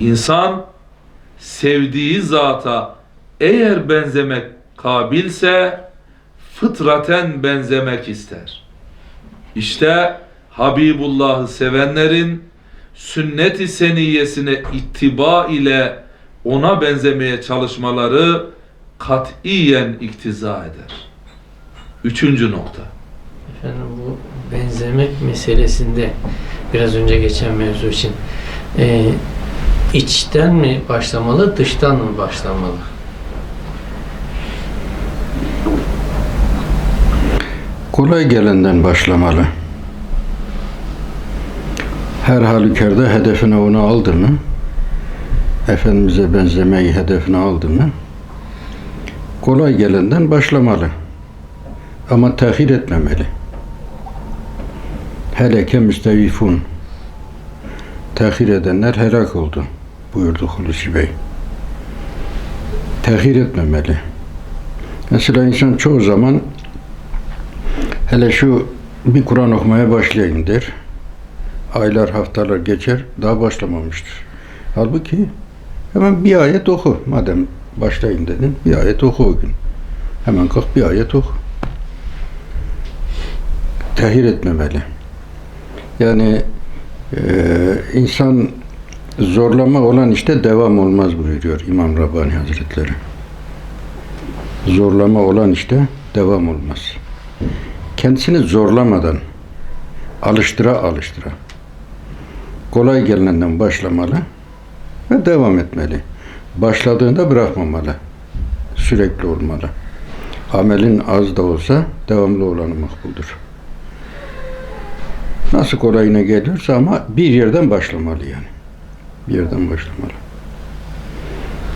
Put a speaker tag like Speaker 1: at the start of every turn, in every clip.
Speaker 1: İnsan sevdiği zata eğer benzemek kabilse fıtraten benzemek ister. İşte Habibullah'ı sevenlerin sünnet-i seniyesine ittiba ile ona benzemeye çalışmaları katiyen iktiza eder. Üçüncü nokta.
Speaker 2: Efendim bu benzemek meselesinde biraz önce geçen mevzu için e, içten mi başlamalı, dıştan mı başlamalı?
Speaker 3: Kolay gelenden başlamalı. Her halükarda hedefine onu aldı mı, Efendimiz'e benzemeyi hedefine aldı mı, kolay gelenden başlamalı. Ama tehir etmemeli. Heleke müstevifun. Tehir edenler helak oldu buyurdu Hulusi Bey. Tehir etmemeli. Mesela insan çoğu zaman Hele şu bir Kur'an okumaya başlayayım der. Aylar, haftalar geçer, daha başlamamıştır. Halbuki hemen bir ayet oku. Madem başlayayım dedin, bir ayet oku o gün. Hemen kalk bir ayet oku. Tehir etmemeli. Yani eee, insan zorlama olan işte devam olmaz buyuruyor İmam Rabbani Hazretleri. Zorlama olan işte devam olmaz kendisini zorlamadan alıştıra alıştıra kolay gelenenden başlamalı ve devam etmeli. Başladığında bırakmamalı. Sürekli olmalı. Amelin az da olsa devamlı olanı makbuldür. Nasıl kolayına geliyorsa ama bir yerden başlamalı yani. Bir yerden başlamalı.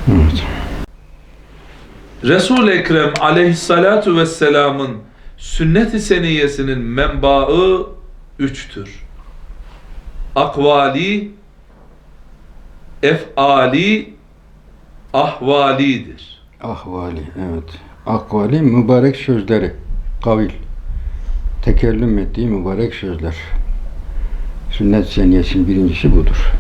Speaker 3: Evet.
Speaker 1: Resul-i Ekrem aleyhissalatu vesselamın sünnet-i seniyesinin menbaı üçtür. Akvali, efali, ahvalidir.
Speaker 3: Ahvali, evet. Akvali mübarek sözleri, kavil. Tekellüm ettiği mübarek sözler. Sünnet seniyesinin birincisi budur.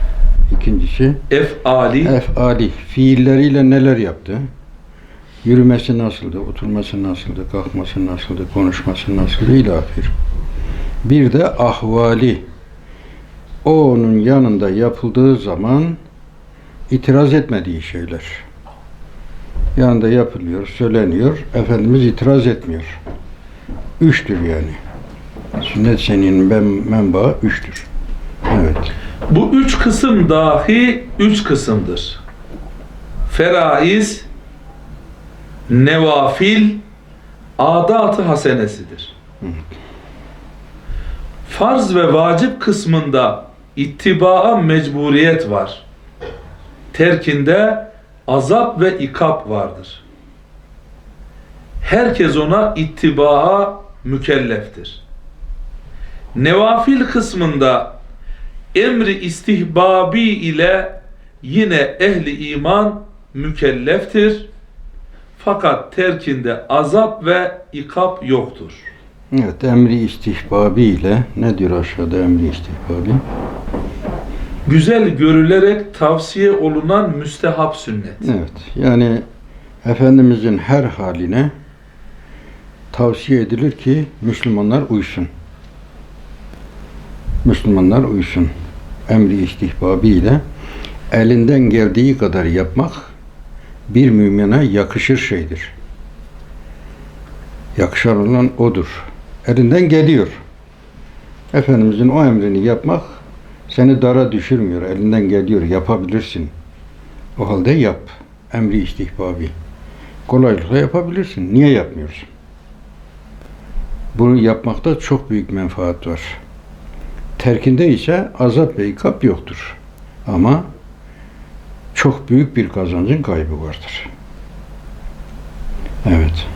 Speaker 3: İkincisi
Speaker 1: Efali,
Speaker 3: efali, fiilleriyle neler yaptı? Yürümesi nasıldı, oturması nasıldı, kalkması nasıldı, konuşması nasıldı ilahir. Bir de ahvali. O onun yanında yapıldığı zaman itiraz etmediği şeyler. Yanında yapılıyor, söyleniyor, Efendimiz itiraz etmiyor. Üçtür yani. Sünnet seninin men- menbaı üçtür. Evet.
Speaker 1: Bu üç kısım dahi üç kısımdır. Feraiz, nevafil, adat-ı hasenesidir. Farz ve vacip kısmında ittibaa mecburiyet var. Terkinde azap ve ikap vardır. Herkes ona ittibaa mükelleftir. Nevafil kısmında emri istihbabi ile yine ehli iman mükelleftir. Fakat terkinde azap ve ikap yoktur.
Speaker 3: Evet, emri istihbabi ile ne diyor aşağıda emri istihbabi?
Speaker 1: Güzel görülerek tavsiye olunan müstehap sünnet.
Speaker 3: Evet, yani Efendimizin her haline tavsiye edilir ki Müslümanlar uysun. Müslümanlar uysun. Emri istihbabi ile elinden geldiği kadar yapmak bir mümine yakışır şeydir. Yakışan olan odur. Elinden geliyor. Efendimizin o emrini yapmak seni dara düşürmüyor. Elinden geliyor. Yapabilirsin. O halde yap. Emri istihbabi. Kolaylıkla yapabilirsin. Niye yapmıyorsun? Bunu yapmakta çok büyük menfaat var. Terkinde ise azap ve ikap yoktur. Ama çok büyük bir kazancın kaybı vardır. Evet.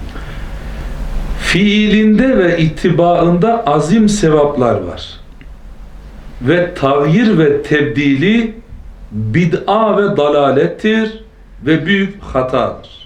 Speaker 1: Fiilinde ve ittibaında azim sevaplar var. Ve tağyir ve tebdili bid'a ve dalalettir ve büyük hatadır.